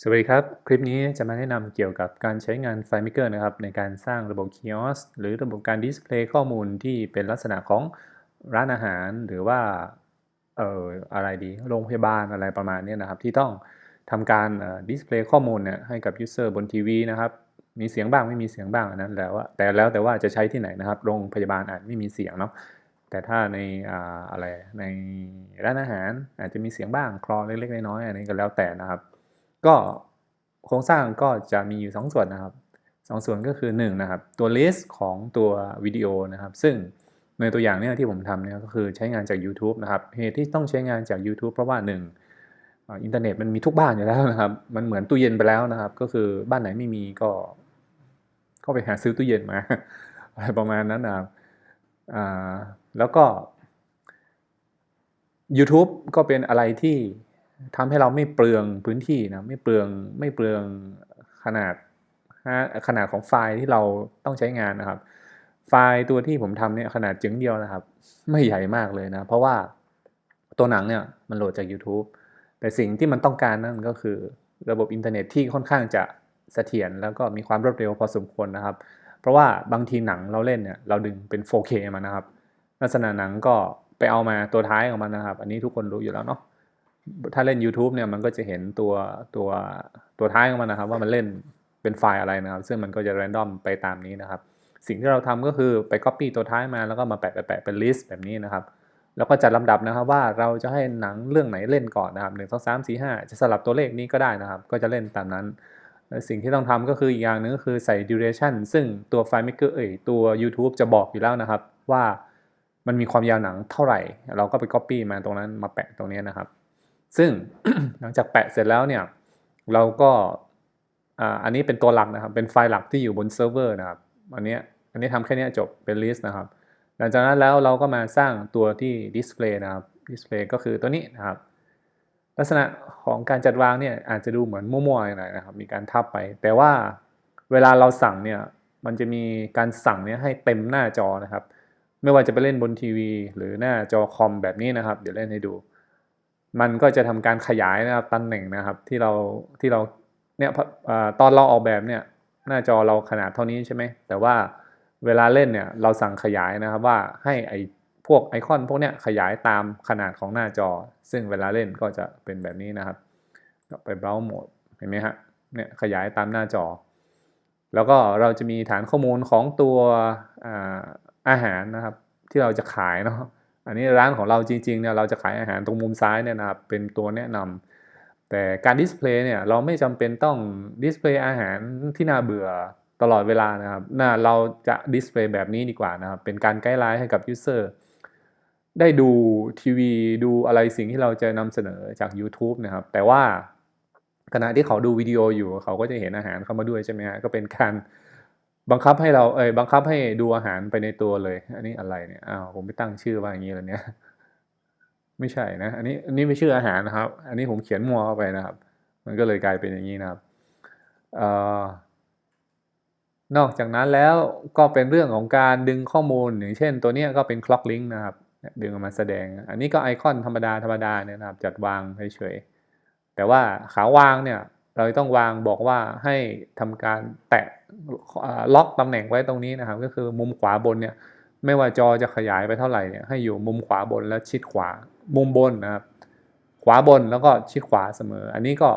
สวัสดีครับ คลิปนี้จะมาแนะนำเกี่ยวกับการใช้งาน FileMaker นะครับ ในการสร้างระบบ Kiosk หรือระบบการดิสเพลย์ข้อมูลที่เป็นลักษณะของร้านอาหารหรือว่าเอ่ออะไรดี โรงพยาบาลอะไรประมาณนี้นะครับ ที่ต้องทำการดิสเพลย์ข้อมูลเนี่ยให้กับ User บนทีวีนะครับ มีเสียงบ้างไม่มีเสียงบ้างนนั้นแล้วว่าแต่แล้วแต่ว่าจะใช้ที่ไหนนะครับ โรงพยาบาลอาจไม่มีเสียงเนาะแต่ถ้าในอ่าอะไรในร้านอาหารอาจจะมีเสียงบ้างคลอเล็กๆน้อยๆอันนี้ก็แล้วแต่นะครับ ก็โครงสร้างก็จะมีอยู่ 2 ส่วนนะครับ 2 ส่วนก็คือ1นะครับตัว list ของตัววิดีโอนะครับ ซึ่งในตัวอย่างเนี่ยที่ผมทำเนี่ยก็คือใช้งานจาก YouTube นะครับเหตุที่ต้องใช้งานจาก YouTube เพราะว่า 1อ่าอินเทอร์เน็ตมันมีทุกบ้านอยู่แล้วนะครับ มันเหมือนตู้เย็นไปแล้วนะครับ ก็คือบ้านไหนไม่มีก็ก็ไปหาซื้อตู้เย็นมาอะไรประมาณนั้นนะครับอ่าแล้วก็ YouTube ก็เป็นอะไรที่ ทำให้เราไม่เปลืองพื้นที่นะไม่เปลืองไม่เปลืองขนาดขนาดของไฟล์ที่เราต้องใช้งานนะครับ ไฟล์ตัวที่ผมทำเนี่ยขนาดจึงเดียวนะครับ ไม่ใหญ่มากเลยนะ เพราะว่าตัวหนังเนี่ยมันโหลดจาก YouTube แต่สิ่งที่มันต้องการนั่นก็คือ ระบบอินเทอร์เน็ตที่ค่อนข้างจะเสถียรแล้วก็มีความรวดเร็วพอสมควรนะครับ เพราะว่าบางทีหนังเราเล่นเนี่ยเราดึงเป็น 4K มานะครับ ลักษณะหนังก็ไปเอามาตัวท้ายของมันนะครับ อันนี้ทุกคนรู้อยู่แล้วเนาะ ถ้าเล่น YouTube เนี่ยมันก็จะเห็นตัวตัวตัวท้ายของมันนะครับ ว่ามันเล่นเป็นไฟล์อะไรนะครับ ซึ่งมันก็จะ random ไปตามนี้นะครับ สิ่งที่เราทำก็คือไป copy ตัวท้ายมาแล้วก็มาแปะแปะเป็น list แบบนี้นะครับ แล้วก็จัดลำดับนะครับว่าเราจะให้หนังเรื่องไหนเล่นก่อนนะครับหนึ่งสองสามสี่ห้าจะสลับตัวเลขนี้ก็ได้นะครับ ก็จะเล่นตามนั้นสิ่งที่ต้องทำก็คืออีกอย่างหนึงก็คือใส่ duration ซึ่งตัว FileMaker เอ่ยตัว YouTube จะบอกอยู่แล้วนะครับ ว่ามันมีความยาวหนังเท่าไหร่ เราก็ไป copy มาตรงนั้นมาแปะตรงนี้นะครับ ซึ่งหลังจากแปะเสร็จแล้วเนี่ยเราก็อันนี้เป็นตัวหลักนะครับ เป็นไฟล์หลักที่อยู่บนเซิร์ฟเวอร์นะครับ อันนี้อันนี้ทำแค่นี้จบเป็น list นะครับ หลังจากนั้นแล้วเราก็มาสร้างตัวที่ display นะครับ display ก็คือตัวนี้นะครับ ลักษณะของการจัดวางเนี่ยอาจจะดูเหมือนมั่วๆหน่อยนะครับ มีการทับไป แต่ว่าเวลาเราสั่งเนี่ยมันจะมีการสั่งเนี่ยให้เต็มหน้าจอนะครับ ไม่ว่าจะไปเล่นบนทีวี หรือหน้าจอคอมแบบนี้นะครับ เดี๋ยวเล่นให้ดู มันก็จะทำการขยายนะครับตำแหน่งนะครับที่เราที่เราเนี่ยตอนเราออกแบบเนี่ยหน้าจอเราขนาดเท่านี้ใช่ไหมแต่ว่าเวลาเล่นเนี่ยเราสั่งขยายนะครับว่าให้ไอพวกไอคอนพวกเนี้ยขยายตามขนาดของหน้าจอ ซึ่งเวลาเล่นก็จะเป็นแบบนี้นะครับก็ไป browse mode เห็นไหมฮะเนี่ยขยายตามหน้าจอ แล้วก็เราจะมีฐานข้อมูลของตัวอาอาหารนะครับ ที่เราจะขายเนาะ อันนี้ร้านของเราจริงๆเนี่ยเราจะขายอาหารตรงมุมซ้ายเนี่ยนะครับเป็นตัวแนะนำแต่การดิสเพลย์เนี่ยเราไม่จำเป็นต้องดิสเพลย์อาหารที่น่าเบื่อตลอดเวลานะครับน่าเราจะดิสเพลย์แบบนี้ดีกว่านะครับ เป็นการไกด์ไลน์ให้กับยูเซอร์ได้ดูทีวีดูอะไรสิ่งที่เราจะนำเสนอจาก YouTube นะครับ แต่ว่าขณะที่เขาดูวิดีโออยู่เขาก็จะเห็นอาหารเข้ามาด้วยใช่ไหมฮะก็เป็นการ บังคับให้เราเอ้ยบังคับให้ดูอาหารไปในตัวเลย อันนี้อะไรเนี่ยอ้าวผมไปตั้งชื่อว่าอย่างนี้แล้วเนี่ย ไม่ใช่นะ อันนี้อันนี้ไม่ชื่ออาหารนะครับ อันนี้ผมเขียนมัวเข้าไปนะครับ มันก็เลยกลายเป็นอย่างนี้นะครับออนอกจากนั้นแล้วก็เป็นเรื่องของการดึงข้อมูลอย่างเช่น ตัวนี้ก็เป็น clock link นะครับดึงออกมาแสดง อันนี้ก็ไอคอนธรรมดาธรรมดาเนี่ยนะครับ จัดวางเฉยๆแต่ว่าขาวางเนี่ย เราต้องวางบอกว่าให้ทำการแตะล็อกตำแหน่งไว้ตรงนี้นะครับ ก็คือมุมขวาบนเนี่ยไม่ว่าจอจะขยายไปเท่าไหร่เนี่ยให้อยู่มุมขวาบนแล้วชิดขวามุมบนนะครับ ขวาบนแล้วก็ชิดขวาเสมอ อันนี้ก็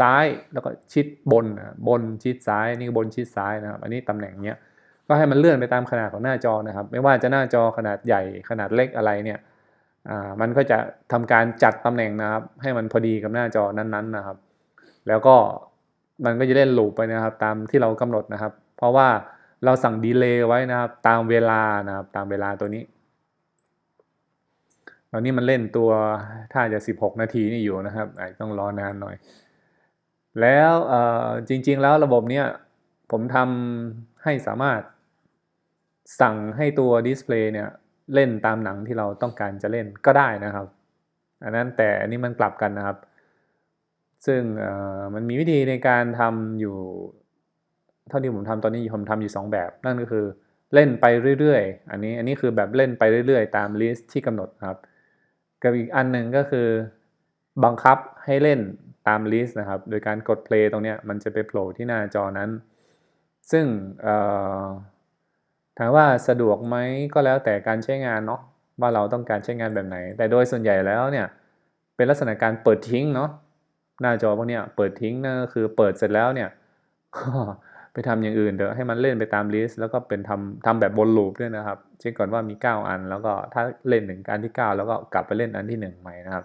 ซ้ายแล้วก็ชิดบนนะบนชิดซ้ายนี่บนชิดซ้ายนะครับ อันนี้ตำแหน่งเนี้ยก็ให้มันเลื่อนไปตามขนาดของหน้าจอนะครับ ไม่ว่าจะหน้าจอขนาดใหญ่ขนาดเล็กอะไรเนี่ยอ่ามันก็จะทำการจัดตำแหน่งนะครับ ให้มันพอดีกับหน้าจอนั้นๆนะครับ แล้วก็มันก็จะเล่นลูปไปนะครับ ตามที่เรากำหนดนะครับ เพราะว่าเราสั่งดีเลย์ไว้นะครับ ตามเวลานะครับ ตามเวลาตัวนี้ตอนนี้มันเล่นตัวถ้าจะ 16 นาทีนี่อยู่นะครับอาจต้องรอนานหน่อย แล้วจริง ๆ แล้วระบบเนี้ยผมทำให้สามารถสั่งให้ตัวดิสเพลย์เนี่ยเล่นตามหนังที่เราต้องการจะเล่นก็ได้นะครับ อันนั้นแต่อันนี้มันกลับกันนะครับ ซึ่งมันมีวิธีในการทำอยู่ เท่าที่ผมทำตอนนี้ผมทำอยู่ 2 แบบ นั่นก็คือเล่นไปเรื่อยๆ อันนี้อันนี้คือแบบเล่นไปเรื่อยๆ ตามลิสต์ที่กำหนดครับ กับอีกอันหนึ่งก็คือบังคับให้เล่นตามลิสต์นะครับ โดยการกด play ตรงนี้มันจะไปโผล่ที่หน้าจอนั้น ซึ่งถามว่าสะดวกไหมก็แล้วแต่การใช้งานเนาะว่าเราต้องการใช้งานแบบไหน แต่โดยส่วนใหญ่แล้วเนี่ยเป็นลักษณะการเปิดทิ้งเนาะ หน้าจอพวกเนี้ยเปิดทิ้งนั่นก็คือเปิดเสร็จแล้วเนี่ยก็ไปทำอย่างอื่นเดี๋ยวให้มันเล่นไปตามลิสต์แล้วก็เป็นทำทำแบบวนลูปด้วยนะครับ เช็คก่อนว่ามี 9 อัน แล้วก็ถ้าเล่นหนึ่งอันที่ 9 แล้วก็กลับไปเล่นอันที่ 1 ใหม่นะครับ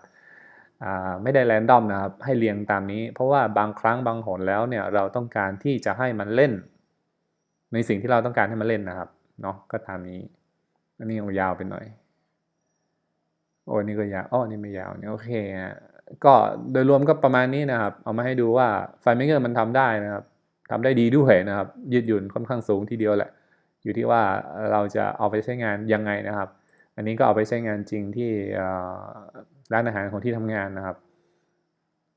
ไม่ได้แรนดอมนะครับให้เรียงตามนี้ เพราะว่าบางครั้งบางหนแล้วเนี่ยเราต้องการที่จะให้มันเล่น ในสิ่งที่เราต้องการให้มันเล่นนะครับเนาะก็ตามนี้อันนี้ยาวไปหน่อยโอ้นี่ก็ยาวอ้อนี่ไม่ยาวเนี่ยโอเคฮะ ก็โดยรวมก็ประมาณนี้นะครับ เอามาให้ดูว่าไฟเมเกอร์มันทำได้นะครับทำได้ดีด้วยนะครับ ยืดหยุ่นค่อนข้างสูงทีเดียวแหละ อยู่ที่ว่าเราจะเอาไปใช้งานยังไงนะครับ อันนี้ก็เอาไปใช้งานจริงที่ร้านอาหารของที่ทำงานนะครับ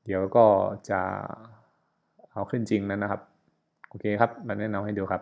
เดี๋ยวก็จะเอาขึ้นจริงแล้วนะครับ โอเคครับมาแนะนำให้ดูครับ